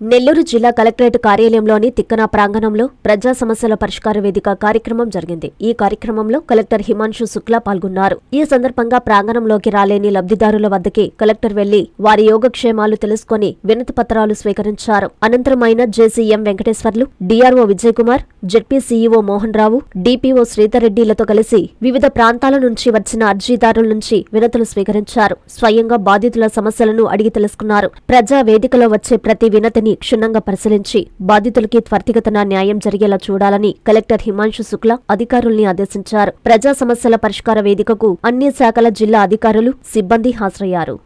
నెల్లూరు జిల్లా కలెక్టరేట్ కార్యాలయంలోని తిక్కన ప్రాంగణంలో ప్రజా సమస్యల పరిష్కార వేదిక కార్యక్రమం జరిగింది. ఈ కార్యక్రమంలో కలెక్టర్ హిమాంశు శుక్లా పాల్గొన్నారు. ఈ సందర్భంగా ప్రాంగణంలోకి రాలేని లబ్ధిదారుల వద్దకి కలెక్టర్ వెళ్ళి వారి యోగక్షేమాలు తెలుసుకుని వినతి పత్రాలు స్వీకరించారు. అనంతరం ఆయన JCM Venkateswarlu DRO Vijay Kumar ZP CEO Mohan Rao DPO శ్రీధర్రెడ్డిలతో కలిసి వివిధ ప్రాంతాల నుంచి వచ్చిన అర్జీదారుల నుంచి వినతులు స్వీకరించారు. స్వయంగా బాధితుల సమస్యలను అడిగి తెలుసుకున్నారు. ప్రజా వేదికలో వచ్చే ప్రతి వినతిని క్షుణ్ణంగా పరిశీలించి బాధితులకి త్వరితగతన న్యాయం జరిగేలా చూడాలని కలెక్టర్ హిమాంశు శుక్లా అధికారుల్ని ఆదేశించారు. ప్రజా సమస్యల పరిష్కార వేదికకు అన్ని శాఖల జిల్లా అధికారులు సిబ్బంది హాజరయ్యారు.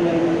嗯。